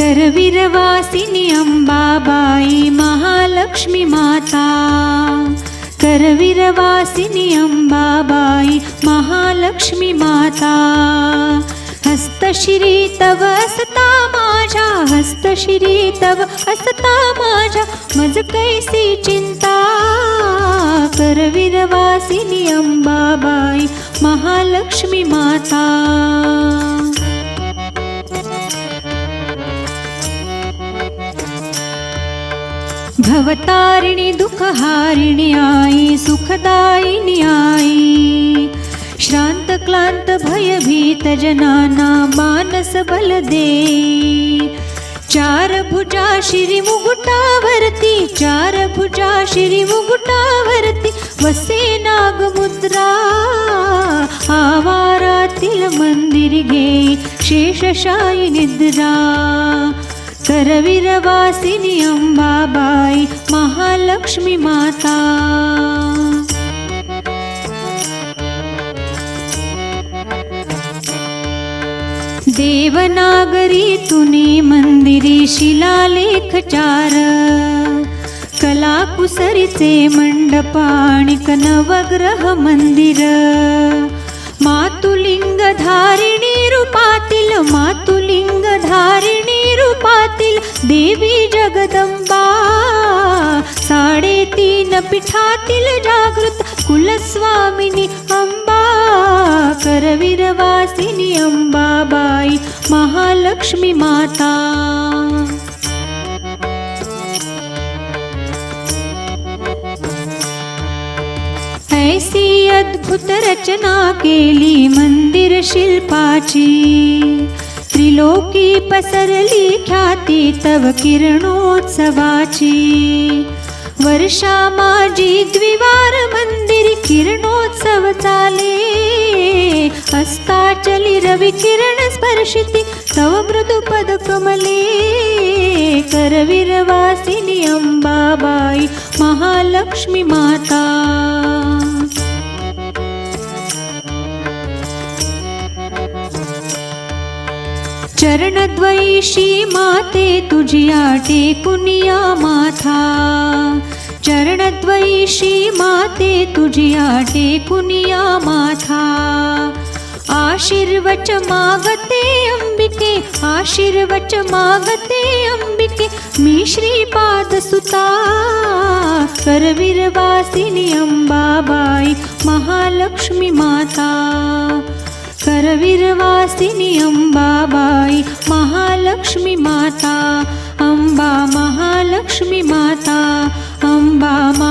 करवीरवासिनी अंबाबाई महालक्ष्मी माता. करवीरवासिनी अंबाबाई महालक्ष्मी माता. हस्तशिरी तव असता माझ्या हस्तशिरी तव असता माझ्या मज कैसी चिंता. करवीरवासिनी अंबाबाई महालक्ष्मी माता. भवतारिणी दुःखहारिणी आई सुखदायिनी आई. श्रांत क्लांत भयभीत जनाना मानस बल दे. चार भुजा श्री मुगुटावरती चार भुजा श्री मुगुटावरती वसे नागमुद्रा. आवारातील मंदिर घे शेषशायी निद्रा. करवीरवासिनी अंबाबाई महालक्ष्मी माता. देवनागरी तुनी मंदिरी शिलालेख चार. कलाकुसरीचे मंडपाणिक नवग्रह मंदिर. मातुलिंग देवी जगदंबा साडेतीन पीठातील जागृत कुलस्वामिनी अंबा करवीरवासिनी अंबाबाई महालक्ष्मी माता. ऐसी अद्भुत रचना केली मंदिर शिल्पाची. पसरली ख्याती तव किरणोत्सवाची. वर्षा माझी द्विवार मंदिर किरणोत्सव चाले. अस्ताचली रवी किरण स्पर्शिती तव मृदु पद कमले. करवीरवासिनी अंबाबाई महालक्ष्मी माता. चरणद्वैशी माते तुझिया टेकुनिया माथा. चरणद्वैशी माते तुझिया टेकुनिया माथा. आशीर्वच मागते अंबिके आशीर्वच मागते अंबिके मी श्रीपाद सुता. करवीरवासिनी अंबाबाई महालक्ष्मी माता. विरवासिनी अम्बा महालक्ष्मी माता अम्बा महालक्ष्मी माता अम्बा मा